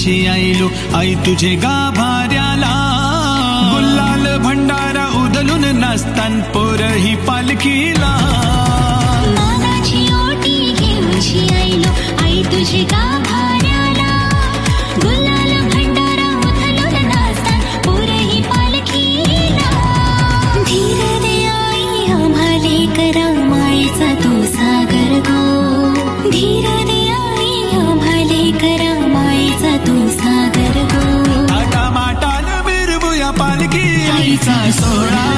देशी आईलो? आई तुझे गाभाऱ्याला गुल्लाल भंडारा उदलून नाचतान पोर ही पालखीला. i'm tired palikini. Kaisa sora.